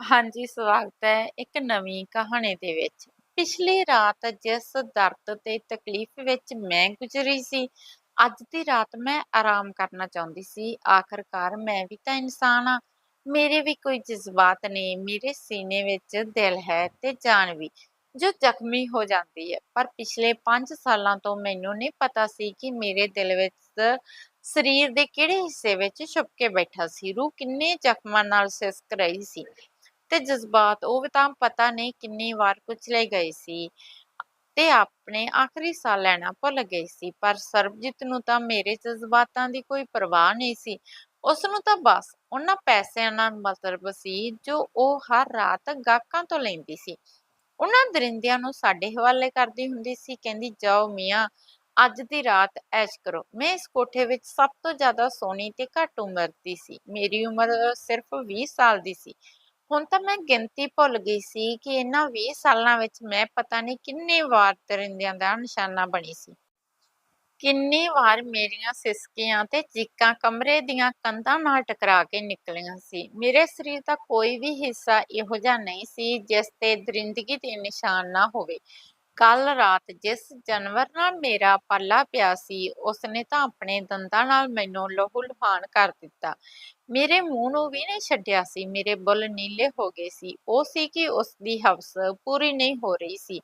ਹਾਂਜੀ, ਸਵਾਗਤ ਹੈ ਇੱਕ ਨਵੀਂ ਕਹਾਣੀ ਦੇ ਵਿੱਚ। ਪਿਛਲੀ ਰਾਤ ਜਿਸ ਦਰਦ ਤੇ ਤਕਲੀਫ਼ ਵਿੱਚ ਮੈਂ ਗੁਜ਼ਰੀ ਸੀ, ਅੱਜ ਦੀ ਰਾਤ ਮੈਂ ਆਰਾਮ ਕਰਨਾ ਚਾਹੁੰਦੀ ਸੀ। ਆਖਰਕਾਰ ਮੈਂ ਵੀ ਤਾਂ ਇਨਸਾਨ ਹਾਂ, ਮੇਰੇ ਵੀ ਕੋਈ ਜਜ਼ਬਾਤ ਨੇ, ਮੇਰੇ ਸੀਨੇ ਵਿੱਚ ਦਿਲ ਹੈ ਤੇ ਜਾਨ ਵੀ, ਜੋ ਜ਼ਖਮੀ ਹੋ ਜਾਂਦੀ ਹੈ। ਪਰ ਪਿਛਲੇ 5 ਸਾਲਾਂ ਤੋਂ ਮੈਨੂੰ ਨਹੀਂ ਪਤਾ ਸੀ ਕਿ ਮੇਰੇ ਦਿਲ ਵਿੱਚ ਸਰੀਰ ਦੇ ਕਿਹੜੇ ਹਿੱਸੇ ਵਿੱਚ ਛੁਪ ਕੇ ਬੈਠਾ ਸੀ। ਰੂਹ ਕਿੰਨੇ ਜ਼ਖਮਾਂ ਨਾਲ ਸਿਸਕ ਰਹੀ ਸੀ ਤੇ ਜਜ਼ਬਾਤ ਉਹ ਤਾਂ ਪਤਾ ਨਹੀਂ ਕਿੰਨੀ ਵਾਰ ਕੁਚਲੇ ਗਏ ਸੀ ਤੇ ਆਪਣੇ ਆਖਰੀ ਸਾਹ ਲੈਣਾ ਭੁੱਲ ਗਈ ਸੀ। ਪਰ ਸਰਬਜੀਤ ਨੂੰ ਤਾਂ ਮੇਰੇ ਜਜ਼ਬਾਤਾਂ ਦੀ ਕੋਈ ਪਰਵਾਹ ਨਹੀਂ ਸੀ। ਉਸਨੂੰ ਤਾਂ ਬਸ ਉਹਨਾਂ ਪੈਸਿਆਂ ਨਾਲ ਮਤਲਬ ਸੀ ਜੋ ਉਹ ਹਰ ਰਾਤ ਗਾਹਕਾਂ ਤੋਂ ਲੈਂਦੀ ਸੀ। ਉਹਨਾਂ ਦਰਿੰਦਿਆਂ ਨੂੰ ਸਾਡੇ ਹਵਾਲੇ ਕਰਦੀ ਹੁੰਦੀ ਸੀ, ਕਹਿੰਦੀ ਜਾਓ ਮੀਆਂ ਅੱਜ ਦੀ ਰਾਤ ਐਸ਼ ਕਰੋ। ਮੈਂ ਇਸ ਕੋਠੇ ਵਿੱਚ ਸਭ ਤੋਂ ਜ਼ਿਆਦਾ ਸੋਹਣੀ ਤੇ ਘੱਟ ਉਮਰ ਦੀ ਸੀ। ਮੇਰੀ ਉਮਰ ਸਿਰਫ 20 ਸਾਲ ਦੀ ਸੀ। ਹੁਣ ਤਾਂ ਮੈਂ ਗਿਣਤੀ ਭੁੱਲ ਗਈ ਸੀ ਕਿ ਇਹਨਾਂ 20 ਸਾਲਾਂ ਵਿੱਚ ਮੈਂ ਪਤਾ ਨਹੀਂ ਕਿੰਨੀ ਵਾਰ ਦਰਿੰਦਿਆਂ ਦਾ ਨਿਸ਼ਾਨਾ ਬਣੀ ਸੀ। ਕਿੰਨੀ ਵਾਰ ਮੇਰੀਆਂ ਸਿਸਕੀਆਂ ਤੇ ਚੀਕਾਂ ਕਮਰੇ ਦੀਆਂ ਕੰਧਾਂ ਨਾਲ ਟਕਰਾ ਕੇ ਨਿਕਲੀਆਂ ਸੀ। ਮੇਰੇ ਸਰੀਰ ਦਾ ਕੋਈ ਵੀ ਹਿੱਸਾ ਇਹੋ ਜਿਹਾ ਨਹੀਂ ਸੀ ਜਿਸ ਤੇ ਦਰਿੰਦਗੀ ਦੇ ਨਿਸ਼ਾਨ ਨਾ ਹੋਵੇ। ਕੱਲ ਰਾਤ ਜਿਸ ਜਾਨਵਰ ਨਾਲ ਮੇਰਾ ਪਾਲਾ ਪਿਆ ਸੀ, ਉਸਨੇ ਤਾਂ ਆਪਣੇ ਦੰਦਾਂ ਨਾਲ ਮੈਨੂੰ ਲਹੂ-ਲੁਹਾਨ ਕਰ ਦਿੱਤਾ। ਮੇਰੇ ਮੂੰਹ ਨੂੰ ਵੀ ਨਹੀਂ ਛੱਡਿਆ ਸੀ। ਮੇਰੇ ਬੁੱਲ੍ਹ ਨੀਲੇ ਹੋ ਗਏ ਸੀ। ਉਹ ਸੀ ਕਿ ਉਸਦੀ ਹਵਸ ਪੂਰੀ ਨਹੀਂ ਹੋ ਰਹੀ ਸੀ।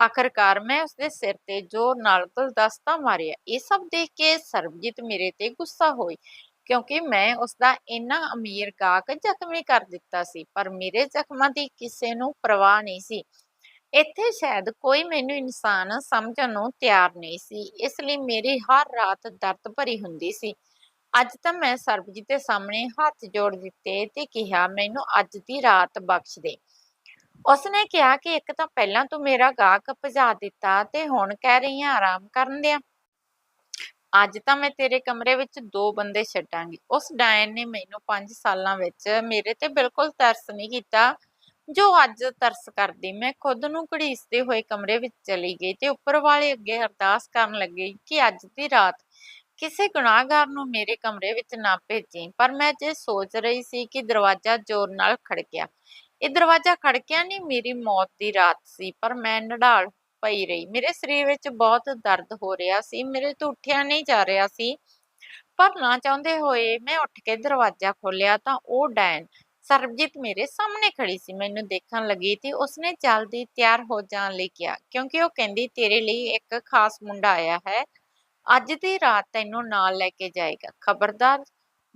ਆਖਰਕਾਰ ਮੈਂ ਉਸਦੇ ਸਿਰ ਤੇ ਜ਼ੋਰ ਨਾਲ ਗੁਲਦਸਤਾ ਮਾਰਿਆ। ਇਹ ਸਭ ਦੇਖ ਕੇ ਸਰਬਜੀਤ ਮੇਰੇ ਤੇ ਗੁੱਸਾ ਹੋਈ ਕਿਉਂਕਿ ਮੈਂ ਉਸਦਾ ਇੰਨਾ ਅਮੀਰ ਗਾਹਕ ਜ਼ਖਮੀ ਕਰ ਦਿੱਤਾ ਸੀ। ਪਰ ਮੇਰੇ ਜ਼ਖਮਾਂ ਦੀ ਕਿਸੇ ਨੂੰ ਪਰਵਾਹ ਨਹੀਂ ਸੀ। ਇੱਥੇ ਸ਼ਾਇਦ ਕੋਈ ਮੈਨੂੰ ਇਨਸਾਨ ਸਮਝਣ ਨੂੰ ਤਿਆਰ ਨਹੀਂ ਸੀ, ਇਸ ਲਈ ਮੇਰੀ ਹਰ ਰਾਤ ਦਰਦ ਭਰੀ ਹੁੰਦੀ ਸੀ। ਅੱਜ ਤਾਂ ਮੈਂ ਸਰਬਜੀਤ ਦੇ ਸਾਹਮਣੇ ਹੱਥ ਜੋੜ ਦਿੱਤੇ ਤੇ ਕਿਹਾ ਮੈਨੂੰ ਅੱਜ ਦੀ ਰਾਤ ਬਖਸ਼ ਦੇ। ਉਸਨੇ ਕਿਹਾ ਕਿ ਇੱਕ ਤਾਂ ਪਹਿਲਾਂ ਤੂੰ ਮੇਰਾ ਗਾਹਕ ਭਜਾ ਦਿੱਤਾ ਤੇ ਹੁਣ ਕਹਿ ਰਹੀ ਆਂ ਆਰਾਮ ਕਰਨ ਦਿਆਂ। ਅੱਜ ਤਾਂ ਮੈਂ ਤੇਰੇ ਕਮਰੇ ਵਿੱਚ ਦੋ ਬੰਦੇ ਛੱਡਾਂਗੀ। ਉਸ ਡਾਇਨ ਨੇ ਮੈਨੂੰ 5 ਸਾਲਾਂ ਵਿੱਚ ਮੇਰੇ ਤੇ ਬਿਲਕੁਲ ਤਰਸ ਨਹੀਂ ਕੀਤਾ ਜੋ ਅੱਜ ਤਰਸ ਕਰਦੀ। ਮੈਂ ਖੁਦ ਨੂੰ ਘੜੀਸਦੇ ਹੋਏ ਕਮਰੇ ਵਿੱਚ ਚਲੀ ਗਈ ਤੇ ਉੱਪਰ ਵਾਲੇ ਅੱਗੇ ਅਰਦਾਸ ਕਰਨ ਲੱਗੀ ਕਿ ਅੱਜ ਦੀ ਰਾਤ ਕਿਸੇ ਗੁਨਾਹਗਾਰ ਨੂੰ ਮੇਰੇ ਕਮਰੇ ਵਿੱਚ ਨਾ ਭੇਜੀ। ਪਰ ਮੈਂ ਜੇ ਸੋਚ ਰਹੀ ਸੀ ਕਿ ਦਰਵਾਜ਼ਾ ਜ਼ੋਰ ਨਾਲ ਖੜਕਿਆ। ਇਹ ਦਰਵਾਜ਼ਾ ਖੜਕਿਆ ਨਹੀਂ, ਮੇਰੀ ਮੌਤ ਦੀ ਰਾਤ ਸੀ, ਪਰ ਮੈਂ ਨਡਾਲ ਪਈ ਰਹੀ। ਮੇਰੇ ਸਰੀਰ ਵਿੱਚ ਬਹੁਤ ਦਰਦ ਹੋ ਰਿਹਾ ਸੀ, ਮੇਰੇ ਤੋਂ ਉੱਠਿਆ ਨਹੀਂ ਜਾ ਰਿਹਾ ਸੀ। ਪਰ ਨਾ ਚਾਹੁੰਦੇ ਹੋਏ ਮੈਂ ਉੱਠ ਕੇ ਦਰਵਾਜ਼ਾ ਖੋਲ੍ਹਿਆ ਤਾਂ ਉਹ ਡੈਨ ਸਰਬਜੀਤ ਮੇਰੇ ਸਾਹਮਣੇ ਖੜੀ ਸੀ। ਮੈਨੂੰ ਦੇਖਣ ਲੱਗੀ ਤੇ ਉਸਨੇ ਜਲਦੀ ਤਿਆਰ ਹੋ ਜਾਣ ਲਈ ਕਿਹਾ, ਕਿਉਂਕਿ ਉਹ ਕਹਿੰਦੀ, ਤੇਰੇ ਲਈ ਇੱਕ ਖਾਸ ਮੁੰਡਾ ਆਇਆ ਹੈ। ਅੱਜ ਦੀ ਰਾਤ ਤੈਨੂੰ ਨਾਲ ਲੈ ਕੇ ਜਾਏਗਾ। ਖਬਰਦਾਰ,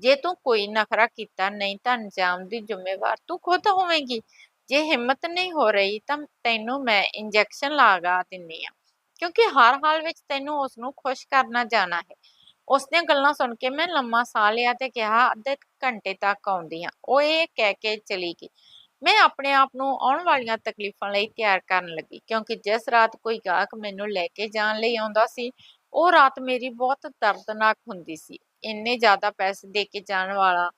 ਜੇ ਤੂੰ ਕੋਈ ਨਖਰਾ ਕੀਤਾ ਨਹੀਂ ਤਾਂ ਅੰਜਾਮ ਦੀ ਜ਼ਿੰਮੇਵਾਰ ਤੂੰ ਖੁਦ ਹੋਵੇਂਗੀ। ਜੇ ਹਿੰਮਤ ਨਹੀਂ ਹੋ ਰਹੀ ਤਾਂ ਤੈਨੂੰ ਮੈਂ ਇੰਜੈਕਸ਼ਨ ਲਗਾ ਦਿੰਨੀ ਆਂ ਕਿਉਂਕਿ ਹਰ ਹਾਲ ਵਿੱਚ ਤੈਨੂੰ ਉਸਨੂੰ ਖੁਸ਼ ਕਰਨਾ ਜਾਣਾ ਹੈ। ਉਸਦੀਆਂ ਗੱਲਾਂ ਸੁਣ ਕੇ ਮੈਂ ਲੰਮਾ ਸਾਹ ਲਿਆ ਤੇ ਕਿਹਾ ਅੱਧੇ ਘੰਟੇ ਤੱਕ ਆਉਂਦੀ ਹਾਂ ਉਹ ਇਹ ਕਹਿ ਕੇ ਚਲੀ ਗਈ। ਮੈਂ ਆਪਣੇ ਆਪ ਨੂੰ ਆਉਣ ਵਾਲੀਆਂ ਤਕਲੀਫ਼ਾਂ ਲਈ ਤਿਆਰ ਕਰਨ ਲੱਗੀ ਕਿਉਂਕਿ ਜਿਸ ਰਾਤ ਕੋਈ ਗਾਹਕ ਮੈਨੂੰ ਲੈ ਕੇ ਜਾਣ ਲਈ ਆਉਂਦਾ ਸੀ, ਉਹ ਰਾਤ ਮੇਰੀ ਬਹੁਤ ਦਰਦਨਾਕ ਹੁੰਦੀ ਸੀ। ਇੰਨੇ ਜ਼ਿਆਦਾ ਪੈਸੇ ਦੇ ਕੇ ਜਾਣ ਵਾਲਾ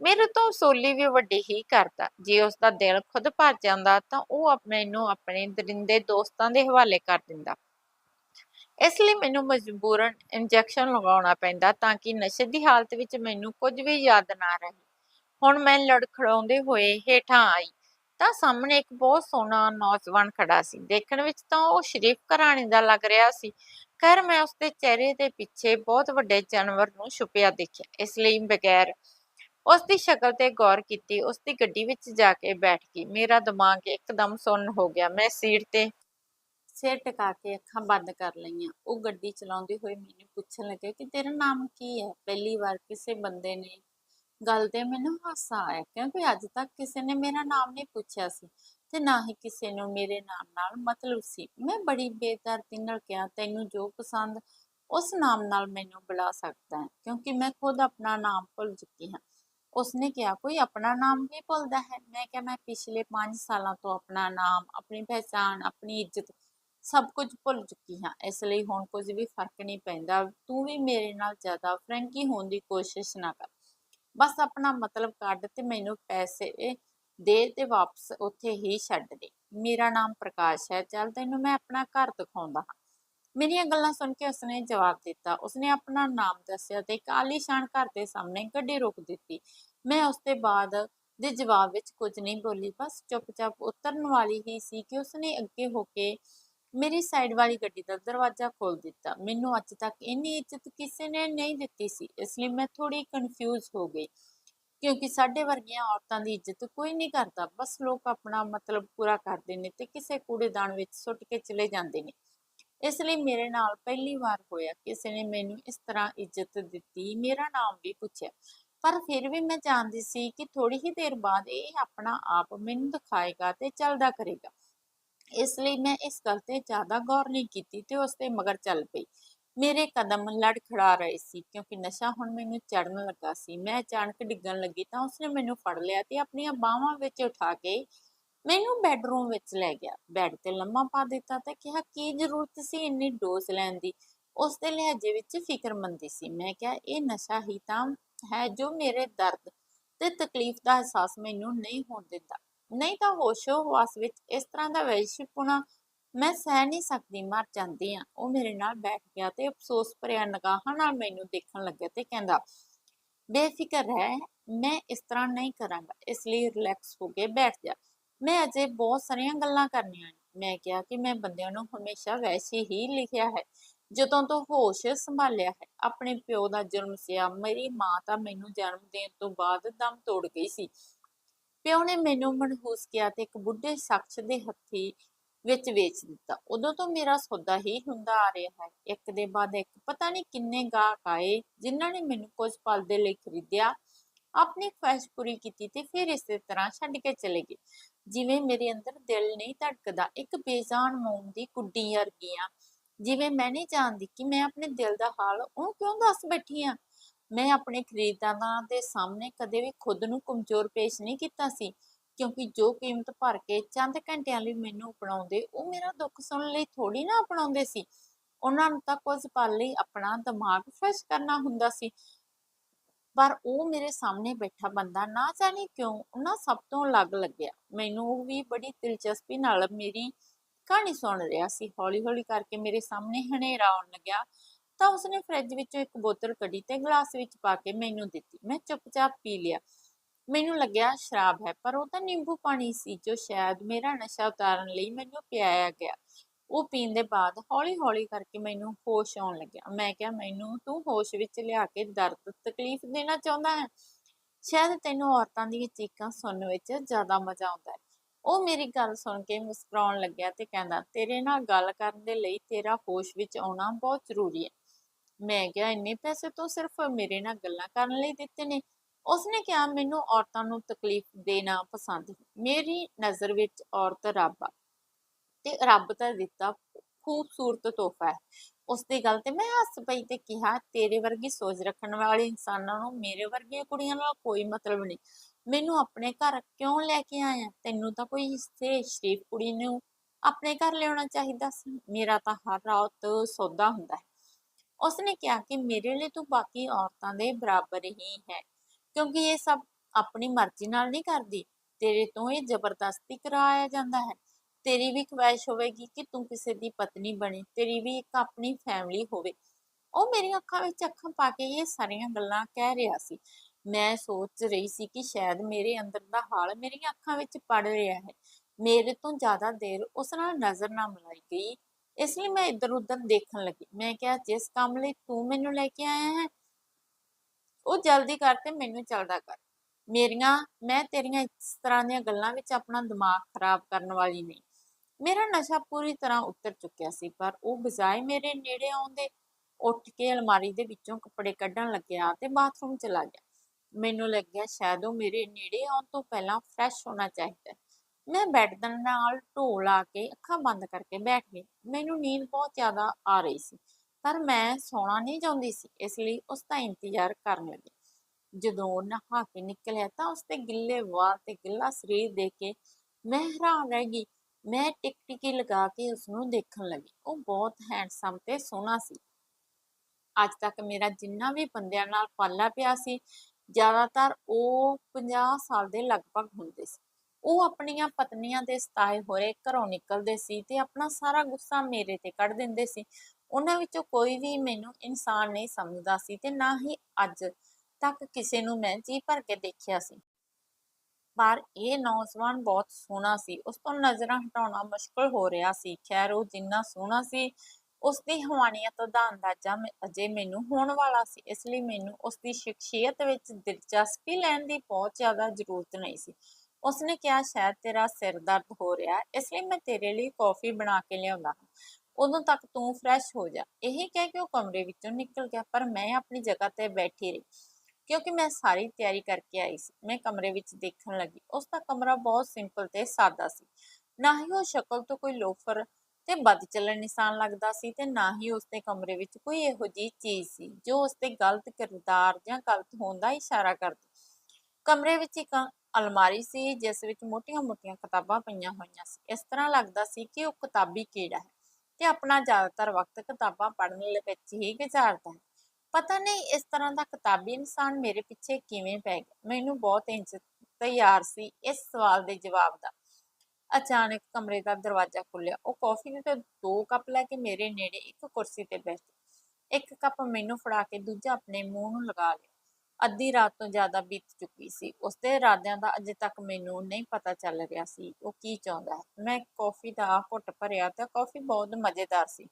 ਮੇਰੇ ਤੋਂ ਵਸੂਲੀ ਵੀ ਵੱਡੀ ਹੀ ਕਰਦਾ। ਜੇ ਉਸਦਾ ਦਿਲ ਖੁਦ ਭਰ ਜਾਂਦਾ ਤਾਂ ਉਹ ਮੈਨੂੰ ਆਪਣੇ ਦਰਿੰਦੇ ਦੋਸਤਾਂ ਦੇ ਹਵਾਲੇ ਕਰ ਦਿੰਦਾ। ਇਸ ਲਈ ਮੈਨੂੰ ਮਜਬੂਰਨ ਇੰਜੈਕਸ਼ਨ ਲਗਾਉਣਾ ਪੈਂਦਾ ਤਾਂ ਕਿ ਨਸ਼ੇ ਦੀ ਹਾਲਤ ਵਿੱਚ ਮੈਨੂੰ ਕੁਝ ਵੀ ਯਾਦ ਨਾ ਰਹੇ। ਹੁਣ ਮੈਂ ਲੜਖੜਾਉਂਦੇ ਹੋਏ ਹੇਠਾਂ ਆਈ ਤਾਂ ਸਾਹਮਣੇ ਇੱਕ ਬਹੁਤ ਸੋਹਣਾ ਨੌਜਵਾਨ ਖੜਾ ਸੀ। ਦੇਖਣ ਵਿੱਚ ਤਾਂ ਉਹ ਸ਼ਰੀਫ ਘਰਾਣੇ ਦਾ ਲੱਗ ਰਿਹਾ ਸੀ। ਖੈਰ ਮੈਂ ਉਸਦੇ ਚਿਹਰੇ ਦੇ ਪਿੱਛੇ ਬਹੁਤ ਵੱਡੇ ਜਾਨਵਰ ਨੂੰ ਛੁਪਿਆ ਦੇਖਿਆ, ਇਸ ਲਈ ਬਗੈਰ ਉਸਦੀ ਸ਼ਕਲ ਤੇ ਗੌਰ ਕੀਤੇ ਉਸਦੀ ਗੱਡੀ ਵਿੱਚ ਜਾ ਕੇ ਬੈਠ ਗਈ। ਮੇਰਾ ਦਿਮਾਗ ਇੱਕਦਮ ਸੁੰਨ ਹੋ ਗਿਆ। ਮੈਂ ਸੀਟ ਤੇ ਸਿਰ ਟਿਕਾ ਕੇ ਅੱਖਾਂ ਬੰਦ ਕਰ ਲਈਆਂ। ਉਹ ਗੱਡੀ ਚਲਾਉਂਦੇ ਹੋਏ ਮੈਨੂੰ ਪੁੱਛਣ ਲੱਗੇ ਕਿ ਤੇਰਾ ਨਾਮ ਕੀ ਹੈ। ਪਹਿਲੀ ਵਾਰ ਕਿਸੇ ਬੰਦੇ ਨੇ ਗੱਲ ਤੇ ਮੈਨੂੰ ਹਾਸਾ ਆਇਆ ਕਿਉਂਕਿ ਅੱਜ ਤੱਕ ਕਿਸੇ ਨੇ ਮੇਰਾ ਨਾਮ ਨਹੀਂ ਪੁੱਛਿਆ ਸੀ ਤੇ ਨਾ ਹੀ ਕਿਸੇ ਨੂੰ ਮੇਰੇ ਨਾਮ ਨਾਲ ਮਤਲਬ ਸੀ। ਮੈਂ ਬੜੀ ਬੇਦਰਦੀ ਨਾਲ ਕਿਹਾ ਤੈਨੂੰ ਜੋ ਪਸੰਦ ਉਸ ਨਾਮ ਨਾਲ ਮੈਨੂੰ ਬੁਲਾ ਸਕਦਾ ਹੈ ਕਿਉਂਕਿ ਮੈਂ ਖੁਦ ਆਪਣਾ ਨਾਮ ਭੁੱਲ ਚੁੱਕੀ ਹਾਂ। ਉਸਨੇ ਕਿਹਾ ਕੋਈ ਆਪਣਾ ਨਾਮ ਵੀ ਭੁੱਲਦਾ ਹੈ। ਮੈਂ ਕਿਹਾ ਮੈਂ ਪਿਛਲੇ 5 ਸਾਲਾਂ ਤੋਂ ਆਪਣਾ ਨਾਮ, ਆਪਣੀ ਪਹਿਚਾਣ, ਆਪਣੀ ਇੱਜ਼ਤ ਸਭ ਕੁਝ ਭੁੱਲ ਚੁੱਕੀ ਹਾਂ। ਇਸ ਲਈ ਹੁਣ ਕੁਝ ਵੀ ਫ਼ਰਕ ਨਹੀਂ ਪੈਂਦਾ। ਤੂੰ ਵੀ ਮੇਰੇ ਨਾਲ ਜ਼ਿਆਦਾ ਫਰੈਂਕੀ ਹੋਣ ਦੀ ਕੋਸ਼ਿਸ਼ ਨਾ ਕਰ। ਬਸ ਆਪਣਾ ਮਤਲਬ ਕੱਢ ਤੇ ਮੈਨੂੰ ਪੈਸੇ ਦੇ ਤੇ ਵਾਪਸ ਉੱਥੇ ਹੀ ਛੱਡ ਦੇ। ਮੇਰਾ ਨਾਮ ਪ੍ਰਕਾਸ਼ ਹੈ। ਚੱਲ ਤੈਨੂੰ ਮੈਂ ਆਪਣਾ ਘਰ ਦਿਖਾਉਂਦਾ ਹਾਂ। ਮੇਰੀਆਂ ਗੱਲਾਂ ਸੁਣ ਕੇ ਉਸਨੇ ਜਵਾਬ ਦਿੱਤਾ। ਉਸਨੇ ਆਪਣਾ ਨਾਮ ਦੱਸਿਆ ਤੇ ਕਾਲੀ ਸ਼ਾਨ ਘਰ ਦੇ ਸਾਹਮਣੇ ਗੱਡੀ ਰੋਕ ਦਿੱਤੀ। ਮੈਂ ਉਸ ਦੇ ਬਾਅਦ ਦੇ ਜਵਾਬ ਵਿੱਚ ਕੁਝ ਨਹੀਂ ਬੋਲੀ ਬਸ ਚੁੱਪਚਾਪ ਉਤਰਨ ਵਾਲੀ ਹੀ ਸੀ ਕਿ ਉਸਨੇ ਅੱਗੇ ਹੋ ਕੇ ਮੇਰੀ ਸਾਈਡ ਵਾਲੀ ਗੱਡੀ ਦਾ ਦਰਵਾਜ਼ਾ ਖੋਲ ਦਿੱਤਾ। ਮੈਨੂੰ ਅੱਜ ਤੱਕ ਇੰਨੀ ਇੱਜ਼ਤ ਕਿਸੇ ਨੇ ਨਹੀਂ ਦਿੱਤੀ ਸੀ, ਇਸ ਲਈ ਮੈਂ ਥੋੜੀ ਕਨਫਿਊਜ਼ ਹੋ ਗਈ। ਕਿਉਂਕਿ ਸਾਡੇ ਵਰਗੀਆਂ ਔਰਤਾਂ ਦੀ ਇੱਜ਼ਤ ਕੋਈ ਨਹੀਂ ਕਰਦਾ। ਬਸ ਲੋਕ ਆਪਣਾ ਮਤਲਬ ਪੂਰਾ ਕਰਦੇ ਨੇ ਤੇ ਕਿਸੇ ਕੂੜੇਦਾਨ ਵਿੱਚ ਸੁੱਟ ਕੇ ਚਲੇ ਜਾਂਦੇ ਨੇ। ਇਸ ਲਈ ਮੇਰੇ ਨਾਲ ਪਹਿਲੀ ਵਾਰ ਹੋਇਆ। ਕਿਸੇ ਨੇ ਮੈਨੂੰ ਇਸ ਤਰ੍ਹਾਂ ਇੱਜ਼ਤ ਦਿੱਤੀ, ਮੇਰਾ ਨਾਮ ਵੀ ਪੁੱਛਿਆ। ਪਰ ਫਿਰ ਵੀ ਮੈਂ ਜਾਣਦੀ ਸੀ ਕਿ ਥੋੜੀ ਹੀ ਦੇਰ ਬਾਅਦ ਇਹ ਆਪਣਾ ਆਪ ਮੈਨੂੰ ਦਿਖਾਏਗਾ ਤੇ ਚੱਲਦਾ ਕਰੇਗਾ। ਇਸ ਲਈ ਮੈਂ ਇਸ ਗੱਲ ਤੇ ਜ਼ਿਆਦਾ ਗੌਰ ਨਹੀਂ ਕੀਤੀ ਤੇ ਉਸ ਦੇ ਮਗਰ ਚੱਲ ਪਈ। ਮੇਰੇ ਕਦਮ ਲੜਖੜਾ ਰਹੇ ਸੀ ਕਿਉਂਕਿ ਨਸ਼ਾ ਹੁਣ ਮੈਨੂੰ ਚੜਨ ਲੱਗਾ ਸੀ। ਮੈਂ ਅਚਾਨਕ ਡਿੱਗਣ ਲੱਗੀ ਤਾਂ ਉਸਨੇ ਮੈਨੂੰ ਫੜ ਲਿਆ ਤੇ ਆਪਣੀਆਂ ਬਾਹਾਂ ਵਿੱਚ ਉਠਾ ਕੇ ਮੈਨੂੰ ਬੈੱਡਰੂਮ ਵਿੱਚ ਲੈ ਗਿਆ। ਬੈੱਡ ਤੇ ਲੰਮਾ ਪਾ ਦਿੱਤਾ ਤੇ ਕਿਹਾ, ਕੀ ਜ਼ਰੂਰਤ ਸੀ ਇੰਨੀ ਡੋਜ਼ ਲੈਣ ਦੀ? ਉਸ ਦੇ ਲਹਿਜੇ ਵਿੱਚ ਫਿਕਰਮੰਦੀ ਸੀ। ਮੈਂ ਕਿਹਾ, ਇਹ ਨਸ਼ਾ ਹੀ ਤਾਂ ਹੈ ਜੋ ਮੇਰੇ ਦਰਦ ਤੇ ਤਕਲੀਫ ਦਾ ਅਹਿਸਾਸ ਮੈਨੂੰ ਨਹੀਂ ਹੋਣ ਦਿੰਦਾ। ਨਹੀਂ ਤਾਂ ਹੋਸ਼ੋ ਹਵਾਸ ਵਿੱਚ ਇਸ ਤਰ੍ਹਾਂ ਦਾ ਵੈਸ਼ਪੁਣਾ ਮੈਂ ਸਹਿ ਨਹੀਂ ਸਕਦੀ, ਮਰ ਜਾਂਦੀ ਆ ਉਹ ਮੇਰੇ ਨਾਲ ਬੈਠ ਗਿਆ ਤੇ ਅਫਸੋਸ ਭਰਿਆ ਨਿਗਾਹਾਂ ਨਾਲ ਮੈਨੂੰ ਦੇਖਣ ਲੱਗਿਆ ਤੇ ਕਹਿੰਦਾ, ਬੇਫਿਕਰ ਰਹਿ, ਮੈਂ ਇਸ ਤਰ੍ਹਾਂ ਨਹੀਂ ਕਰਾਂਗਾ। ਇਸ ਲਈ ਰਿਲੈਕਸ ਹੋ ਕੇ ਬੈਠ ਜਾ। ਮੈਂ ਅਜੇ ਬਹੁਤ ਸਾਰੀਆਂ ਗੱਲਾਂ ਕਰਨੀਆਂ ਨੇ ਮੈਂ ਕਿਹਾ ਕਿ ਮੈਂ ਬੰਦਿਆਂ ਨੂੰ ਹਮੇਸ਼ਾ ਵੈਸੇ ਹੀ ਲਿਖਿਆ ਹੈ। ਜਦੋਂ ਤੋਂ ਹੋਸ਼ ਸੰਭਾਲਿਆ ਹੈ, ਆਪਣੇ ਪਿਓ ਦਾ ਜਨਮ ਸਿਆ, ਮੇਰੀ ਮਾਂ ਤਾਂ ਮੈਨੂੰ ਜਨਮ ਦੇਣ ਤੋਂ ਬਾਅਦ ਦਮ ਤੋੜ ਗਈ ਸੀ। ਪਿਓ ਨੇ ਮੈਨੂੰ ਮਨਹੂਸ ਕਿਹਾ ਤੇ ਇੱਕ ਬੁੱਢੇ ਸ਼ਖਸ ਦੇ ਹੱਥੀ ਵਿੱਚ ਵੇਚ ਦਿੱਤਾ। ਉਦੋਂ ਤੋਂ ਮੇਰਾ ਸੌਦਾ ਹੀ ਹੁੰਦਾ ਆ ਰਿਹਾ ਹੈ। ਇੱਕ ਦੇ ਬਾਅਦ ਇੱਕ ਪਤਾ ਨਹੀਂ ਕਿੰਨੇ ਗਾਹਕ ਆਏ ਜਿਨ੍ਹਾਂ ਨੇ ਮੈਨੂੰ ਕੁਝ ਪਲ ਦੇ ਲਈ ਖਰੀਦਿਆ, ਆਪਣੀ ਖੁਆਇਸ਼ ਪੂਰੀ ਕੀਤੀ ਤੇ ਫਿਰ ਇਸੇ ਤਰ੍ਹਾਂ ਛੱਡ ਕੇ ਚਲੇ ਗਏ। ਜਿਵੇਂ ਮੇਰੇ ਅੰਦਰ ਦਿਲ ਨਹੀਂ ਧੜਕਦਾ, ਇੱਕ ਬੇਜਾਨ ਮੋਮ ਦੀ ਕੁੱਡੀ ਵਰਗੀਆਂ। ਜਿਵੇਂ ਮੈਂ ਨਹੀਂ ਜਾਣਦੀ ਕਿ ਮੈਂ ਆਪਣੇ ਦਿਲ ਦਾ ਹਾਲ ਉਹ ਕਿਉਂ ਦੱਸ ਬੈਠੀ ਆ? ਮੈਂ ਆਪਣੇ ਖਰੀਦਦਾਰਾਂ ਦੇ ਸਾਹਮਣੇ ਕਦੇ ਵੀ ਖੁਦ ਨੂੰ ਕਮਜ਼ੋਰ ਪੇਸ਼ ਨਹੀਂ ਕੀਤਾ ਸੀ, ਕਿਉਂਕਿ ਜੋ ਕੀਮਤ ਭਰ ਕੇ ਚੰਦ ਘੰਟਿਆਂ ਲਈ ਮੈਨੂੰ ਅਪਣਾਉਂਦੇ, ਉਹ ਮੇਰਾ ਦੁੱਖ ਸੁਣਨ ਲਈ ਥੋੜੀ ਨਾ ਅਪਣਾਉਂਦੇ ਸੀ। ਉਹਨਾਂ ਨੂੰ ਤਾਂ ਕੁਝ ਪਲ ਲਈ ਆਪਣਾ ਦਿਮਾਗ ਫਰੈਸ਼ ਕਰਨਾ ਹੁੰਦਾ ਸੀ। ਪਰ ਉਹ ਮੇਰੇ ਸਾਹਮਣੇ ਬੈਠਾ ਬੰਦਾ ਨਾ ਜਾਣੇ ਕਿਉਂ, ਉਹਨਾਂ ਸਭ ਤੋਂ ਅਲੱਗ ਲੱਗਿਆ। ਮੈਨੂੰ ਉਹ ਵੀ ਬੜੀ ਦਿਲਚਸਪੀ ਨਾਲ ਮੇਰੀ ਕਹਾਣੀ ਸੁਣ ਰਿਹਾ ਸੀ। ਹੌਲੀ-ਹੌਲੀ ਕਰਕੇ ਮੇਰੇ ਸਾਹਮਣੇ ਹਨੇਰਾ ਆਉਣ ਲੱਗਿਆ। ਤਾਂ ਉਸਨੇ ਫਰਿੱਜ ਵਿੱਚੋਂ ਇੱਕ ਬੋਤਲ ਕੱਢੀ ਤੇ ਗਲਾਸ ਵਿੱਚ ਪਾ ਕੇ ਮੈਨੂੰ ਦਿੱਤੀ। ਮੈਂ ਚੁੱਪਚਾਪ ਪੀ ਲਿਆ। ਮੈਨੂੰ ਲੱਗਿਆ ਸ਼ਰਾਬ ਹੈ, ਪਰ ਉਹ ਤਾਂ ਨਿੰਬੂ ਪਾਣੀ ਸੀ ਜੋ ਸ਼ਾਇਦ ਮੇਰਾ ਨਸ਼ਾ ਉਤਾਰਨ ਲਈ ਮੈਨੂੰ ਪਿਆਇਆ ਗਿਆ। ਉਹ ਪੀਣ ਦੇ ਬਾਅਦ ਹੌਲੀ-ਹੌਲੀ ਕਰਕੇ ਮੈਨੂੰ ਹੋਸ਼ ਆਉਣ ਲੱਗਿਆ। ਮੈਂ ਕਿਹਾ, ਮੈਨੂੰ ਤੂੰ ਹੋਸ਼ ਵਿੱਚ ਲਿਆ ਕੇ ਦਰਦ ਤਕਲੀਫ ਦੇਣਾ ਚਾਹੁੰਦਾ ਹੈ? ਸ਼ਾਇਦ ਤੈਨੂੰ ਔਰਤਾਂ ਦੀਆਂ ਚੀਕਾਂ ਸੁਣਨ ਵਿੱਚ ਜ਼ਿਆਦਾ ਮਜ਼ਾ ਆਉਂਦਾ ਹੈ। ਉਹ ਮੇਰੀ ਗੱਲ ਸੁਣ ਕੇ ਮੁਸਕਰਾਉਣ ਲੱਗਿਆ ਤੇ ਕਹਿੰਦਾ, ਤੇਰੇ ਨਾਲ ਗੱਲ ਕਰਨ ਦੇ ਲਈ ਤੇਰਾ ਹੋਸ਼ ਵਿੱਚ ਆਉਣਾ ਬਹੁਤ ਜ਼ਰੂਰੀ ਹੈ। ਮੈਂ ਕਿਹਾ, ਇੰਨੇ ਪੈਸੇ ਤੋਂ ਸਿਰਫ ਮੇਰੇ ਨਾਲ ਗੱਲਾਂ ਕਰਨ ਲਈ ਦਿੱਤੇ ਨੇ? ਉਸਨੇ ਕਿਹਾ, ਮੈਨੂੰ ਔਰਤਾਂ ਨੂੰ ਤਕਲੀਫ ਦੇਣਾ ਪਸੰਦ ਮੇਰੀ ਨਜ਼ਰ ਵਿੱਚ ਔਰਤ ਰੱਬ ਆ ਤੇ ਰੱਬ ਦਾ ਦਿੱਤਾ ਖੂਬਸੂਰਤ ਤੋਹਫਾ ਹੈ। ਉਸ ਦੀ ਗੱਲ ਤੇ ਮੈਂ ਹੱਸ ਪਈ ਤੇ ਕਿਹਾ, ਤੇਰੇ ਵਰਗੀ ਸੋਚ ਰੱਖਣ ਵਾਲੇ ਇਨਸਾਨਾਂ ਨੂੰ ਮੇਰੇ ਵਰਗੀਆਂ ਕੁੜੀਆਂ ਨਾਲ ਕੋਈ ਮਤਲਬ ਨਹੀਂ। ਮੈਨੂੰ ਆਪਣੇ ਘਰ ਕਿਉਂ ਲੈ ਕੇ ਆਇਆ? ਤੈਨੂੰ ਤਾਂ ਕੋਈ ਹਿੱਸੇ, ਸ਼ਰੀਫ ਕੁੜੀ ਨੂੰ ਆਪਣੇ ਘਰ ਲਿਆਉਣਾ ਚਾਹੀਦਾ ਸੀ। ਮੇਰਾ ਤਾਂ ਹਰ ਰਾਤ ਸੌਦਾ ਹੁੰਦਾ ਹੈ। ਉਸਨੇ ਕਿਹਾ ਕਿ ਮੇਰੇ ਲਈ ਤੂੰ ਬਾਕੀ ਔਰਤਾਂ ਦੇ ਬਰਾਬਰ ਹੀ ਹੈ, ਕਿਉਂਕਿ ਇਹ ਸਭ ਆਪਣੀ ਮਰਜ਼ੀ ਨਾਲ ਨਹੀਂ ਕਰਦੀ। ਤੇਰੇ ਤੋਂ ਇਹ ਜ਼ਬਰਦਸਤੀ ਕਰਾਇਆ ਜਾਂਦਾ ਹੈ। ਤੇਰੀ ਵੀ ਖੁਆਇਸ਼ ਹੋਵੇਗੀ ਕਿ ਤੂੰ ਕਿਸੇ ਦੀ ਪਤਨੀ ਬਣੇ, ਤੇਰੀ ਵੀ ਇੱਕ ਆਪਣੀ ਫੈਮਿਲੀ ਹੋਵੇ। ਉਹ ਮੇਰੀਆਂ ਅੱਖਾਂ ਵਿੱਚ ਅੱਖਾਂ ਪਾ ਕੇ ਇਹ ਸਾਰੀਆਂ ਗੱਲਾਂ ਕਹਿ ਰਿਹਾ ਸੀ। ਮੈਂ ਸੋਚ ਰਹੀ ਸੀ ਕਿ ਸ਼ਾਇਦ ਮੇਰੇ ਅੰਦਰ ਦਾ ਹਾਲ ਮੇਰੀਆਂ ਅੱਖਾਂ ਵਿੱਚ ਪੜ ਰਿਹਾ ਹੈ। ਮੇਰੇ ਤੋਂ ਜ਼ਿਆਦਾ ਦੇਰ ਉਸ ਨਾਲ ਨਜ਼ਰ ਨਾ ਮਿਲਾਈ ਗਈ। ਇਸ ਲਈ ਮੈਂ ਇੱਧਰ ਉੱਧਰ ਦੇਖਣ ਲੱਗੀ। ਮੈਂ ਕਿਹਾ, ਜਿਸ ਕੰਮ ਲਈ ਤੂੰ ਮੈਨੂੰ ਲੈ ਕੇ ਆਇਆ ਹੈ, ਉਹ ਜਲਦੀ ਕਰ ਤੇ ਮੈਨੂੰ ਚੱਲਦਾ ਕਰ। ਮੇਰੀਆਂ, ਮੈਂ ਤੇਰੀਆਂ ਇਸ ਤਰ੍ਹਾਂ ਦੀਆਂ ਗੱਲਾਂ ਵਿੱਚ ਆਪਣਾ ਦਿਮਾਗ ਖਰਾਬ ਕਰਨ ਵਾਲੀ ਨਹੀਂ। ਮੇਰਾ ਨਸ਼ਾ ਪੂਰੀ ਤਰ੍ਹਾਂ ਉਤਰ ਚੁੱਕਿਆ ਸੀ, ਪਰ ਉਹ ਬਜਾਏ ਮੇਰੇ ਨੇੜੇ ਆਉਂਦੇ ਉੱਠ ਕੇ ਅਲਮਾਰੀ ਦੇ ਵਿੱਚੋਂ ਕੱਪੜੇ ਕੱਢਣ ਲੱਗਿਆ ਤੇ ਬਾਥਰੂਮ ਚਲਾ ਗਿਆ। ਮੈਨੂੰ ਲੱਗਿਆ, ਸ਼ਾਇਦ ਉਹ ਮੇਰੇ ਨੇੜੇ ਆਉਣ ਤੋਂ ਪਹਿਲਾਂ ਫਰੈਸ਼ ਹੋਣਾ ਚਾਹੀਦਾ ਮੈਂ ਬੈੱਡ ਦੇ ਨਾਲ ਢੋ ਲਾ ਕੇ, ਅੱਖਾਂ ਬੰਦ ਕਰਕੇ ਬੈਠ ਗਈ। ਮੈਨੂੰ ਨੀਂਦ ਬਹੁਤ ਜ਼ਿਆਦਾ ਆ ਰਹੀ ਸੀ, ਪਰ ਮੈਂ ਸੌਣਾ ਨਹੀਂ ਚਾਹੁੰਦੀ ਸੀ, ਇਸ ਲਈ ਉਸ ਦਾ ਇੰਤਜ਼ਾਰ ਕਰਨ ਲੱਗੀ। ਜਦੋਂ ਨਹਾ ਕੇ ਨਿਕਲਿਆ ਤਾਂ ਉਸ ਤੇ ਗਿੱਲੇ ਵਾਲ ਤੇ ਗਿੱਲਾ ਸਰੀਰ ਦੇਖ ਕੇ ਮੈਂ ਹੈਰਾਨ ਰਹਿ ਗਈ। ਮੈਂ ਟਿਕਟਿਕੀ ਲਗਾ ਕੇ ਉਸ ਨੂੰ ਦੇਖਣ ਲੱਗੀ। ਉਹ ਬਹੁਤ ਹੈਂਡਸਮ ਤੇ ਸੋਹਣਾ ਸੀ। ਅੱਜ ਤੱਕ ਮੇਰਾ ਜਿੰਨਾ ਵੀ ਬੰਦਿਆਂ ਨਾਲ ਪਾਲਾ ਪਿਆ ਸੀ, ਜ਼ਿਆਦਾਤਰ ਉਹ 50 ਸਾਲ ਦੇ ਲਗਭਗ ਹੁੰਦੇ ਸੀ। ਉਹ ਆਪਣੀਆਂ ਪਤਨੀਆਂ ਦੇ ਸਤਾਏ ਹੋਏ ਘਰੋਂ ਨਿਕਲਦੇ ਸੀ ਤੇ ਆਪਣਾ ਸਾਰਾ ਗੁੱਸਾ ਮੇਰੇ ਤੇ ਕੱਢ ਦਿੰਦੇ ਸੀ। ਉਹਨਾਂ ਵਿੱਚੋਂ ਕੋਈ ਵੀ ਮੈਨੂੰ ਇਨਸਾਨ ਨਹੀਂ ਸਮਝਦਾ ਸੀ ਤੇ ਨਾ ਹੀ ਅੱਜ ਤੱਕ ਕਿਸੇ ਨੂੰ ਮੈਂ ਜੀ ਭਰ ਕੇ ਦੇਖਿਆ ਸੀ। ਪਰ ਇਹ ਨੌਜਵਾਨ ਬਹੁਤ ਸੋਹਣਾ ਸੀ। ਉਸ ਤੋਂ ਨਜ਼ਰਾਂ ਹਟਾਉਣਾ ਮੁਸ਼ਕਲ ਹੋ ਰਿਹਾ ਸੀ। ਖੈਰ, ਉਹ ਜਿੰਨਾ ਸੋਹਣਾ ਸੀ, ਉਸ ਦੀ ਹਵਾਨੀਅਤ ਦਾ ਅੰਦਾਜ਼ਾ ਮੈਂ- ਅਜੇ ਮੈਨੂੰ ਹੋਣ ਵਾਲਾ ਸੀ। ਇਸ ਲਈ ਮੈਨੂੰ ਉਸ ਦੀ ਸ਼ਖਸੀਅਤ ਵਿੱਚ ਦਿਲਚਸਪੀ ਲੈਣ ਦੀ ਬਹੁਤ ਜ਼ਿਆਦਾ ਜ਼ਰੂਰਤ ਨਹੀਂ ਸੀ। ਉਸਨੇ ਕਿਹਾ, ਸ਼ਾਇਦ ਤੇਰਾ ਸਿਰ ਦਰਦ ਹੋ ਰਿਹਾ ਇਸ ਲਈ ਮੈਂ ਤੇਰੇ ਲਈ ਕੌਫੀ ਬਣਾ ਕੇ ਲਿਆਉਂਦਾ ਹਾਂ। ਉਦੋਂ ਤੱਕ ਤੂੰ ਫਰੈਸ਼ ਹੋ ਜਾ। ਇਹੀ ਕਹਿ ਕੇ ਉਹ ਕਮਰੇ ਵਿੱਚੋਂ ਨਿਕਲ ਗਿਆ, ਪਰ ਮੈਂ ਆਪਣੀ ਜਗ੍ਹਾ ਤੇ ਬੈਠੀ ਰਹੀ, ਕਿਉਂਕਿ ਮੈਂ ਸਾਰੀ ਤਿਆਰੀ ਕਰਕੇ ਆਈ ਸੀ। ਮੈਂ ਕਮਰੇ ਵਿੱਚ ਦੇਖਣ ਲੱਗੀ। ਉਸ ਦਾ ਕਮਰਾ ਬਹੁਤ ਸਿੰਪਲ ਤੇ ਸਾਦਾ ਸੀ। ਨਾ ਹੀ ਉਹ ਸ਼ਕਲ ਤੋਂ ਕੋਈ ਲੋਫਰ ਤੇ ਬਦ ਚੱਲਣ ਨਿਸ਼ਾਨ ਲੱਗਦਾ ਸੀ ਤੇ ਨਾ ਹੀ ਉਸ ਦੇ ਕਮਰੇ ਵਿੱਚ ਕੋਈ ਇਹੋ ਜਿਹੀ ਚੀਜ਼ ਸੀ ਜੋ ਉਸ ਦੇ ਗਲਤ ਕਿਰਦਾਰ ਜਾਂ ਗਲਤ ਹੋਣ ਦਾ ਇਸ਼ਾਰਾ ਕਰਦੀ। ਕਮਰੇ ਵਿੱਚ ਇੱਕ ਅਲਮਾਰੀ ਸੀ, ਜਿਸ ਵਿੱਚ ਮੋਟੀਆਂ-ਮੋਟੀਆਂ ਕਿਤਾਬਾਂ ਪਈਆਂ ਹੋਈਆਂ ਸੀ। ਇਸ ਤਰ੍ਹਾਂ ਲੱਗਦਾ ਸੀ ਕਿ ਉਹ ਕਿਤਾਬੀ ਕੀੜਾ ਹੈ ਤੇ ਆਪਣਾ ਜ਼ਿਆਦਾਤਰ ਵਕਤ ਕਿਤਾਬਾਂ ਪੜ੍ਹਨ ਵਿੱਚ ਹੀ ਗੁਜ਼ਾਰਦਾ ਹੈ। ਪਤਾ ਨਹੀਂ ਇਸ ਤਰ੍ਹਾਂ ਦਾ ਕਿਤਾਬੀ ਇਨਸਾਨ ਮੇਰੇ ਪਿੱਛੇ ਕਿਵੇਂ ਪੈ ਗਿਆ। ਮੈਨੂੰ ਬਹੁਤ ਇੰਜ ਤਿਆਰ ਸੀ ਇਸ ਸਵਾਲ ਦੇ ਜਵਾਬ ਦਾ। ਅਚਾਨਕ ਕਮਰੇ ਦਾ ਦਰਵਾਜ਼ਾ ਖੁੱਲਿਆ ਉਹ ਕਾਫੀ ਦੇ ਦੋ ਕੱਪ ਲੈ ਕੇ ਮੇਰੇ ਨੇੜੇ ਇੱਕ ਕੁਰਸੀ ਤੇ ਬੈਠੀ। ਇੱਕ ਕੱਪ ਮੈਨੂੰ ਫੜਾ ਕੇ ਦੂਜਾ ਆਪਣੇ ਮੂੰਹ ਨੂੰ ਲਗਾ ਲਿਆ। ਅੱਧੀ ਰਾਤ ਤੋਂ ਜ਼ਿਆਦਾ ਬੀਤ ਚੁੱਕੀ ਸੀ। ਉਸਦੇ ਇਰਾਦਿਆਂ ਦਾ ਅਜੇ ਤੱਕ ਮੈਨੂੰ ਨਹੀਂ ਪਤਾ ਚੱਲ ਰਿਹਾ ਸੀ ਉਹ ਕੀ ਚਾਹੁੰਦਾ ਹੈ। ਮੈਂ ਕੌਫੀ ਦਾ ਘੁੱਟ ਭਰਿਆ ਤੇ ਕੌਫੀ ਬਹੁਤ ਮਜ਼ੇਦਾਰ ਸੀ।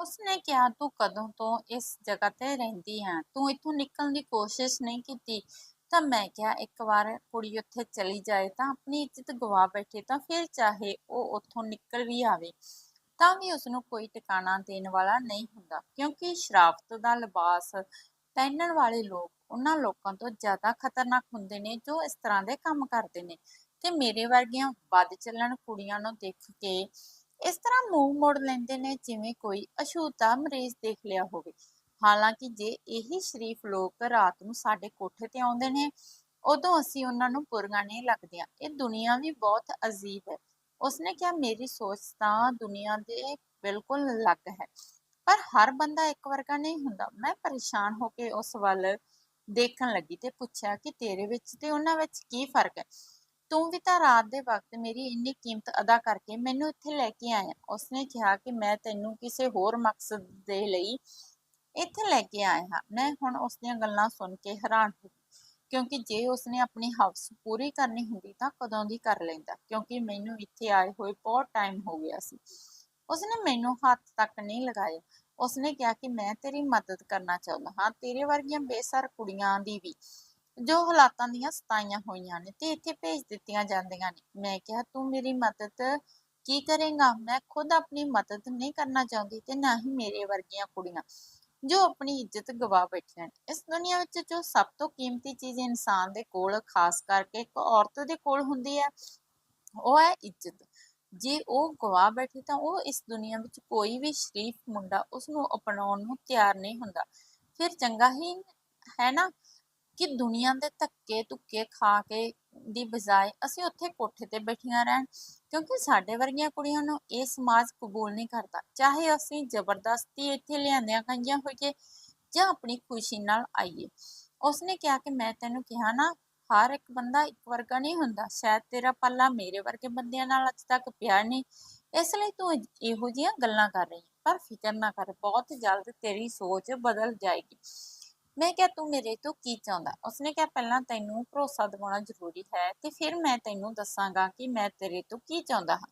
ਉਸਨੇ ਕਿਹਾ, ਤੂੰ ਕਦੋਂ ਤੋਂ ਇਸ ਜਗ੍ਹਾ ਤੇ ਰਹਿੰਦੀ ਹੈ? ਤੂੰ ਇੱਥੋਂ ਨਿਕਲਣ ਦੀ ਕੋਸ਼ਿਸ਼ ਨਹੀਂ ਕੀਤੀ? ਤਾਂ ਮੈਂ ਕਿਹਾ, ਇੱਕ ਵਾਰ ਕੁੜੀ ਉੱਥੇ ਚਲੀ ਜਾਏ ਤਾਂ ਆਪਣੀ ਇੱਜ਼ਤ ਗਵਾ ਬੈਠੇ ਤਾਂ ਫਿਰ ਚਾਹੇ ਉਹ ਉੱਥੋਂ ਨਿਕਲ ਵੀ ਆਵੇ। ਤਾਂ ਵੀ ਉਸਨੂੰ ਕੋਈ ਟਿਕਾਣਾ ਦੇਣ ਵਾਲਾ ਨਹੀਂ ਹੁੰਦਾ, ਕਿਉਂਕਿ ਸ਼ਰਾਫਤ ਦਾ ਲਿਬਾਸ ਪਹਿਨਣ ਵਾਲੇ ਲੋਕ ਉਹਨਾਂ ਲੋਕਾਂ ਤੋਂ ਜ਼ਿਆਦਾ ਖਤਰਨਾਕ ਹੁੰਦੇ ਨੇ, ਜੋ ਇਸ ਤਰ੍ਹਾਂ ਦੇ ਕੰਮ ਕਰਦੇ ਨੇ। ਤੇ ਮੇਰੇ ਵਰਗੀਆਂ ਵੱਧ ਚੱਲਣ ਕੁੜੀਆਂ ਨੂੰ ਦੇਖ ਕੇ ਇਸ ਤਰ੍ਹਾਂ ਮੂੰਹ ਮੋੜ ਲੈਂਦੇ ਨੇ, ਜਿਵੇਂ ਕੋਈ ਅਛੂਤਾ ਮਰੀਜ਼ ਦੇਖ ਲਿਆ ਹੋਵੇ। ਹਾਲਾਂਕਿ ਜੇ ਇਹੀ ਸ਼ਰੀਫ ਲੋਕ ਰਾਤ ਨੂੰ ਸਾਡੇ ਕੋਠੇ ਤੇ ਆਉਂਦੇ ਨੇ, ਉਦੋਂ ਅਸੀਂ ਉਹਨਾਂ ਨੂੰ ਬੁਰੀਆਂ ਨਹੀਂ ਲੱਗਦੀਆਂ। ਇਹ ਦੁਨੀਆ ਵੀ ਬਹੁਤ ਅਜੀਬ ਹੈ। ਉਸਨੇ ਕਿਹਾ, ਮੇਰੀ ਸੋਚ ਤਾਂ ਦੁਨੀਆ ਦੇ ਬਿਲਕੁਲ ਅਲੱਗ ਹੈ। ਪਰ ਹਰ ਬੰਦਾ ਇੱਕ ਵਰਗਾ ਨਹੀਂ ਹੁੰਦਾ। ਮੈਂ ਪਰੇਸ਼ਾਨ ਹੋ ਕੇ ਉਸ ਵੱਲ ਦੇਖਣ ਲੱਗੀ ਤੇ ਪੁੱਛਿਆ ਕਿ ਤੇਰੇ ਵਿੱਚ ਤੇ ਉਹਨਾਂ ਵਿੱਚ ਕੀ ਫ਼ਰਕ ਹੈ? ਤੂੰ ਵੀ ਤਾਂ ਰਾਤ ਦੇ ਵਕਤ ਮੇਰੀ ਇੰਨੀ ਕੀਮਤ ਅਦਾ ਕਰਕੇ ਮੈਨੂੰ ਇੱਥੇ ਲੈ ਕੇ ਆਇਆ। ਉਸਨੇ ਕਿਹਾ ਕਿ ਮੈਂ ਤੈਨੂੰ ਕਿਸੇ ਹੋਰ ਮਕਸਦ ਦੇ ਲਈ ਇੱਥੇ ਲੈ ਕੇ ਆਇਆ ਹਾਂ। ਮੈਂ ਹੁਣ ਉਸ ਦੀਆਂ ਗੱਲਾਂ ਸੁਣ ਕੇ ਹੈਰਾਨ ਹੋ ਗਈ, ਕਿਉਂਕਿ ਜੇ ਉਸਨੇ ਆਪਣੀ ਹਵਸ ਪੂਰੀ ਕਰਨੀ ਹੁੰਦੀ ਤਾਂ ਕਦੋਂ ਦੀ ਕਰ ਲੈਂਦਾ, ਕਿਉਂਕਿ ਮੈਨੂੰ ਇੱਥੇ ਆਏ ਹੋਏ ਬਹੁਤ ਟਾਈਮ ਹੋ ਗਿਆ ਸੀ। ਉਸਨੇ ਮੈਨੂੰ ਹੱਥ ਤੱਕ ਨਹੀਂ ਲਗਾਇਆ ਉਸਨੇ ਕਿਹਾ ਕਿ ਮੈਂ ਤੇਰੀ ਮਦਦ ਕਰਨਾ ਚਾਹੁੰਦਾ ਹਾਂ, ਤੇਰੇ ਵਰਗੀਆਂ ਬੇਸਰ ਕੁੜੀਆਂ ਦੀ ਵੀ, ਜੋ ਹਾਲਾਤਾਂ ਦੀਆਂ ਸਤਾਈਆਂ ਹੋਈਆਂ ਨੇ ਤੇ ਇੱਥੇ ਭੇਜ ਦਿੱਤੀਆਂ ਜਾਂਦੀਆਂ ਨੇ। ਮੈਂ ਕਿਹਾ, ਤੂੰ ਮੇਰੀ ਮਦਦ ਕੀ ਕਰੇਗਾ? ਮੈਂ ਖੁਦ ਆਪਣੀ ਮਦਦ ਨਹੀਂ ਕਰਨਾ ਚਾਹੁੰਦੀ ਤੇ ਨਾ ਹੀ ਮੇਰੇ ਵਰਗੀਆਂ ਕੁੜੀਆਂ, ਜੋ ਆਪਣੀ ਇੱਜ਼ਤ ਗਵਾ ਬੈਠੀਆਂ ਨੇ। ਇਸ ਦੁਨੀਆ ਵਿੱਚ ਜੋ ਸਭ ਤੋਂ ਕੀਮਤੀ ਚੀਜ਼ ਇਨਸਾਨ ਦੇ ਕੋਲ, ਖਾਸ ਕਰਕੇ ਇੱਕ ਔਰਤ ਦੇ ਕੋਲ ਹੁੰਦੀ ਹੈ, ਉਹ ਹੈ ਇੱਜ਼ਤ। ਜੇ ਉਹ ਗਵਾ ਬੈਠੇ ਤਾਂ ਉਹ ਇਸ ਦੁਨੀਆ ਵਿੱਚ ਕੋਈ ਵੀ ਸ਼ਰੀਫ ਮੁੰਡਾ ਉਸ ਨੂੰ ਅਪਣਾਉਣ ਨੂੰ ਤਿਆਰ ਨਹੀਂ ਹੁੰਦਾ। ਫਿਰ ਚੰਗਾ ਹੀ ਹੈ ਨਾ ਕਿ ਦੁਨੀਆ ਦੇ ਧੱਕੇ ਧੁੱਕੇ ਖਾ ਕੇ ਦੀ ਬਜਾਏ ਅਸੀਂ ਉੱਥੇ ਕੋਠੇ ਤੇ ਬੈਠੀਆਂ ਰਹਿਣ, ਕਿਉਂਕਿ ਸਾਡੇ ਵਰਗੀਆਂ ਕੁੜੀਆਂ ਨੂੰ ਇਹ ਸਮਾਜ ਕਬੂਲ ਨਹੀਂ ਕਰਦਾ। ਚਾਹੇ ਅਸੀਂ ਜ਼ਬਰਦਸਤੀ ਇੱਥੇ ਲਿਆਂਦਿਆਂ ਗਈਆਂ ਹੋਈਏ ਜਾਂ ਆਪਣੀ ਖੁਸ਼ੀ ਨਾਲ ਆਈਏ। ਉਸਨੇ ਕਿਹਾ ਕਿ ਮੈਂ ਤੈਨੂੰ ਕਿਹਾ ਨਾ ਹਰ ਇੱਕ ਬੰਦਾ ਇੱਕ ਵਰਗਾ ਨਹੀਂ ਹੁੰਦਾ। ਸ਼ਾਇਦ ਤੇਰਾ ਪੱਲਾ ਮੇਰੇ ਵਰਗੇ ਬੰਦਿਆਂ ਨਾਲ ਅੱਜ ਤੱਕ ਪਿਆ ਨਹੀਂ। ਇਸ ਲਈ ਤੂੰ ਇਹੋ ਜਿਹੀਆਂ ਗੱਲਾਂ ਕਰ ਰਹੀ ਪਰ ਫਿਕਰ ਨਾ ਕਰ, ਬਹੁਤ ਜਲਦ ਤੇਰੀ ਸੋਚ ਬਦਲ ਜਾਏਗੀ। ਮੈਂ ਕਿਹਾ, ਤੂੰ ਮੇਰੇ ਤੋਂ ਕੀ ਚਾਹੁੰਦਾ? ਉਸਨੇ ਕਿਹਾ, ਪਹਿਲਾਂ ਤੈਨੂੰ ਭਰੋਸਾ ਦਿਵਾਉਣਾ ਜ਼ਰੂਰੀ ਹੈ ਤੇ ਫਿਰ ਮੈਂ ਤੈਨੂੰ ਦੱਸਾਂਗਾ ਕਿ ਮੈਂ ਤੇਰੇ ਤੋਂ ਕੀ ਚਾਹੁੰਦਾ ਹਾਂ।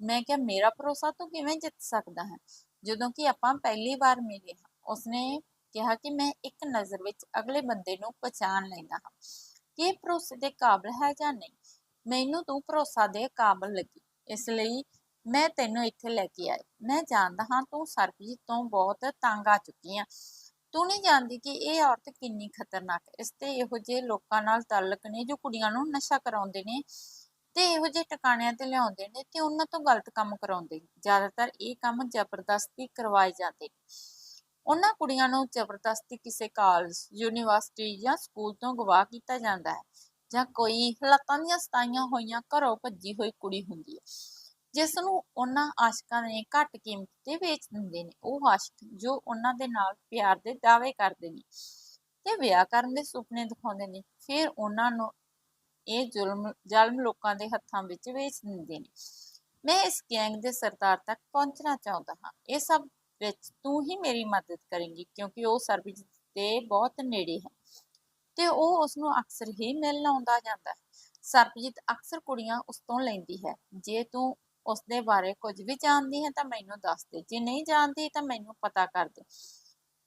ਮੈਂ ਕਿਹਾ, ਮੇਰਾ ਭਰੋਸਾ ਤੂੰ ਕਿਵੇਂ ਜਿੱਤ ਸਕਦਾ ਹੈ? ਜਦੋਂ ਕਿ ਆਪਾਂ ਪਹਿਲੀ ਵਾਰ ਮਿਲੇ ਹਾਂ, ਉਸਨੇ ਕਿਹਾ ਕਿ ਮੈਂ ਇੱਕ ਨਜ਼ਰ ਵਿੱਚ ਅਗਲੇ ਬੰਦੇ ਨੂੰ ਪਛਾਣ ਲੈਂਦਾ ਹਾਂ। ਕਿ ਭਰੋਸੇ ਦੇ ਕਾਬਿਲ ਹੈ ਜਾਂ ਨਹੀਂ। ਮੈਨੂੰ ਤੂੰ ਭਰੋਸਾ ਦੇ ਕਾਬਿਲ ਲੱਗੀ। ਇਸ ਲਈ ਮੈਂ ਤੈਨੂੰ ਇੱਥੇ ਲੈ ਕੇ ਆਈ। ਮੈਂ ਜਾਣਦਾ ਹਾਂ ਤੂੰ ਸਰਬਜੀਤ ਤੋਂ ਬਹੁਤ ਤੰਗ ਆ ਚੁੱਕੀ ਆ। ਤੂੰ ਨਹੀਂ ਜਾਣਦੀ ਕਿ ਇਹ ਔਰਤ ਕਿੰਨੀ ਖਤਰਨਾਕ ਹੈ। ਇਸ ਤੇ ਇਹੋ ਜਿਹੇ ਲੋਕਾਂ ਨਾਲ ਤਾਲਕ ਨੇ ਜੋ ਕੁੜੀਆਂ ਨੂੰ ਨਸ਼ਾ ਕਰਾਉਂਦੇ ਨੇ ਤੇ ਇਹੋ ਜਿਹੇ ਟਿਕਾਣਿਆਂ ਤੇ ਲਿਆਉਂਦੇ ਨੇ ਤੇ ਉਹਨਾਂ ਤੋਂ ਗਲਤ ਕੰਮ ਕਰਾਉਂਦੇ ਨੇ। ਜ਼ਿਆਦਾਤਰ ਇਹ ਕੰਮ ਜ਼ਬਰਦਸਤੀ ਕਰਵਾਏ ਜਾਂਦੇ ਨੇ। ਉਹਨਾਂ ਕੁੜੀਆਂ ਨੂੰ ਜ਼ਬਰਦਸਤੀ ਕਿਸੇ ਕਾਲਜ ਯੂਨੀਵਰਸਿਟੀ ਜਾਂ ਸਕੂਲ ਤੋਂ ਗਵਾਹ ਕੀਤਾ ਜਾਂਦਾ ਹੈ ਜਾਂ ਕੋਈ ਹਾਲਾਤਾਂ ਦੀਆਂ ਸਤਾਈਆਂ ਹੋਈਆਂ ਘਰੋਂ ਭੱਜੀ ਹੋਈ ਕੁੜੀ ਹੁੰਦੀ ਹੈ, ਜਿਸ ਨੂੰ ਉਹਨਾਂ ਆਸ਼ਿਕਾਂ ਨੇ ਘੱਟ ਕੀਮਤ ਤੇ ਵੇਚ ਦਿੰਦੇ ਨੇ। ਉਹ ਆਸ਼ਿਕ ਜੋ ਉਹਨਾਂ ਦੇ ਨਾਲ ਪਿਆਰ ਦੇ ਦਾਅਵੇ ਕਰਦੇ ਨੇ ਤੇ ਵਿਆਹ ਕਰਨ ਦੇ ਸੁਪਨੇ ਦਿਖਾਉਂਦੇ ਨੇ, ਫਿਰ ਉਹਨਾਂ ਨੂੰ ਇਹ ਜ਼ੁਲਮ, ਜ਼ਾਲਮ ਲੋਕਾਂ ਦੇ ਹੱਥਾਂ ਵਿੱਚ ਵੇਚ ਦਿੰਦੇ ਨੇ। ਮੈਂ ਇਸ ਗੈਂਗ ਦੇ ਸਰਦਾਰ ਤੱਕ ਪਹੁੰਚਣਾ ਚਾਹੁੰਦਾ ਹਾਂ। ਇਹ ਸਭ ਵਿੱਚ ਤੂੰ ਹੀ ਮੇਰੀ ਮਦਦ ਕਰੇਂਗੀ, ਕਿਉਂਕਿ ਉਹ ਸਰਬਜੀਤ ਦੇ ਬਹੁਤ ਨੇੜੇ ਹੈ। ਤੇ ਉਹ ਉਸਨੂੰ ਅਕਸਰ ਹੀ ਮਿਲਣ ਆਉਂਦਾ ਜਾਂਦਾ ਹੈ। ਸਰਬਜੀਤ ਅਕਸਰ ਕੁੜੀਆਂ ਉਸ ਤੋਂ ਲੈਂਦੀ ਹੈ। ਜੇ ਤੂੰ ਉਸਦੇ ਬਾਰੇ ਕੁਝ ਵੀ ਜਾਣਦੀ ਹੈ ਤਾਂ ਮੈਨੂੰ ਦੱਸ ਦੇ। ਜੇ ਨਹੀਂ ਜਾਣਦੀ ਤਾਂ ਮੈਨੂੰ ਪਤਾ ਕਰ ਦੇ।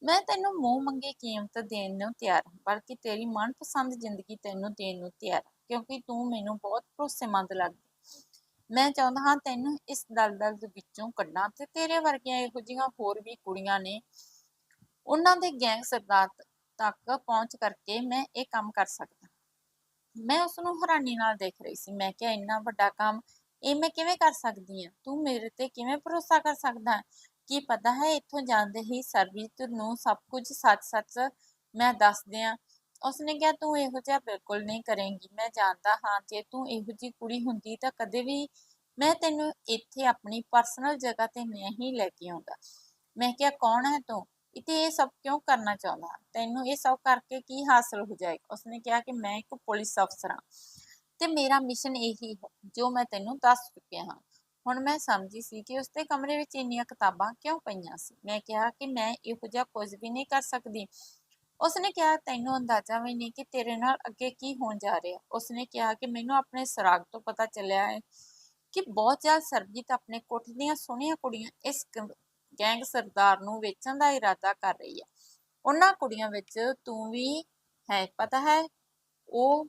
ਮੈਂ ਤੈਨੂੰ ਮੂੰਹ ਮੰਗੀ ਕੀਮਤ ਦੇਣ ਨੂੰ ਤਿਆਰ ਹਾਂ, ਬਲਕਿ ਤੇਰੀ ਮਨਪਸੰਦ ਜ਼ਿੰਦਗੀ ਤੈਨੂੰ ਦੇਣ ਨੂੰ ਤਿਆਰ ਹਾਂ, ਕਿਉਂਕਿ ਤੂੰ ਮੈਨੂੰ ਬਹੁਤ ਭਰੋਸੇਮੰਦ ਲੱਗਦੀ ਮੈਂ ਚਾਹੁੰਦਾ ਹਾਂ ਤੈਨੂੰ ਇਸ ਦਲਦਲ ਦੇ ਵਿੱਚੋਂ ਕੱਢਾਂ ਤੇ ਤੇਰੇ ਵਰਗੀਆਂ ਇਹੋ ਜਿਹੀਆਂ ਹੋਰ ਵੀ ਕੁੜੀਆਂ ਨੇ ਉਹਨਾਂ ਦੇ ਗੈਂਗ ਸਰਦਾਰ ਤੱਕ ਪਹੁੰਚ ਕਰਕੇ ਮੈਂ ਇਹ ਕੰਮ ਕਰ ਸਕਦਾ। ਮੈਂ ਉਸ ਨੂੰ ਹੈਰਾਨੀ ਨਾਲ ਦੇਖ ਰਹੀ ਸੀ। ਮੈਂ ਕਿਹਾ, ਇੰਨਾ ਵੱਡਾ ਕੰਮ ਇਹ ਮੈਂ ਕਿਵੇਂ ਕਰ ਸਕਦੀ ਹਾਂ? ਤੂੰ ਮੇਰੇ ਤੇ ਕਿਵੇਂ ਭਰੋਸਾ ਕਰ ਸਕਦਾ? ਕੀ ਪਤਾ ਹੈ ਇੱਥੋਂ ਜਾਂਦੇ ਹੀ ਸਰਬਜੀਤ ਨੂੰ ਸਭ ਕੁਝ ਸੱਚ-ਸੱਚ ਮੈਂ ਦੱਸ ਦਿਆਂ। ਉਸਨੇ ਕਿਹਾ, ਤੂੰ ਇਹੋ ਜਿਹਾ ਬਿਲਕੁਲ ਨਹੀਂ ਕਰੇਂਗੀ, ਮੈਂ ਜਾਣਦਾ ਹਾਂ, ਜੇ ਤੂੰ ਇਹੋ ਜਿਹੀ ਕੁੜੀ ਹੁੰਦੀ ਤਾਂ ਕਦੇ ਵੀ ਮੈਂ ਤੈਨੂੰ ਇੱਥੇ ਆਪਣੀ ਪਰਸਨਲ ਜਗ੍ਹਾ ਤੇ ਨਹੀਂ ਲੈ ਕੇ ਆਉਂਦਾ। ਮੈਂ ਕਿਹਾ, ਕੌਣ ਹੈ ਤੂੰ? ਇਤੇ ਇਹ ਸਭ ਕਿਉਂ ਕਰਨਾ ਚਾਹੁੰਦਾ? ਤੈਨੂੰ ਇਹ ਸਭ ਕਰਕੇ ਕੀ ਹਾਸਲ ਹੋ ਜਾਏਗਾ? ਉਸਨੇ ਕਿਹਾ ਕਿ ਮੈਂ ਇੱਕ ਪੁਲਿਸ ਅਫਸਰ ਹਾਂ। ਤੇ ਮੇਰਾ ਮਿਸ਼ਨ ਇਹੀ ਹੈ, ਜੋ ਮੈਂ ਤੈਨੂੰ ਦੱਸ ਚੁੱਕਿਆ ਹਾਂ। ਹੁਣ ਮੈਂ ਸਮਝੀ ਸੀ ਕਿ ਉਸਦੇ ਕਮਰੇ ਵਿੱਚ ਇੰਨੀਆਂ ਕਿਤਾਬਾਂ ਕਿਉਂ ਪਈਆਂ ਸੀ? ਮੈਂ ਕਿਹਾ ਕਿ ਮੈਂ ਇਹੋ ਜਿਹਾ ਕੁਝ ਵੀ ਨਹੀਂ ਕਰ ਸਕਦੀ। ਉਸਨੇ ਕਿਹਾ, ਤੈਨੂੰ ਅੰਦਾਜ਼ਾ ਵੀ ਨਹੀਂ ਕਿ ਤੇਰੇ ਨਾਲ ਅੱਗੇ ਕੀ ਹੋਣ ਜਾ ਰਿਹਾ। ਉਸਨੇ ਕਿਹਾ ਕਿ ਮੈਨੂੰ ਆਪਣੇ ਸਰਾਗ ਤੋਂ ਪਤਾ ਚੱਲਿਆ ਹੈ ਕਿ ਬਹੁਤ ਜਲਦ ਸਰਬਜੀਤ ਆਪਣੇ ਕੋਠ ਦੀਆਂ ਸੋਹਣੀਆਂ ਕੁੜੀਆਂ ਇਸ ਗੈਂਗ ਸਰਦਾਰ ਨੂੰ ਵੇਚਣ ਦਾ ਇਰਾਦਾ ਕਰ ਰਹੀ ਹੈ। ਉਹਨਾਂ ਕੁੜੀਆਂ ਵਿੱਚ ਤੂੰ ਵੀ ਹੈ, ਪਤਾ ਹੈ? ਉਹ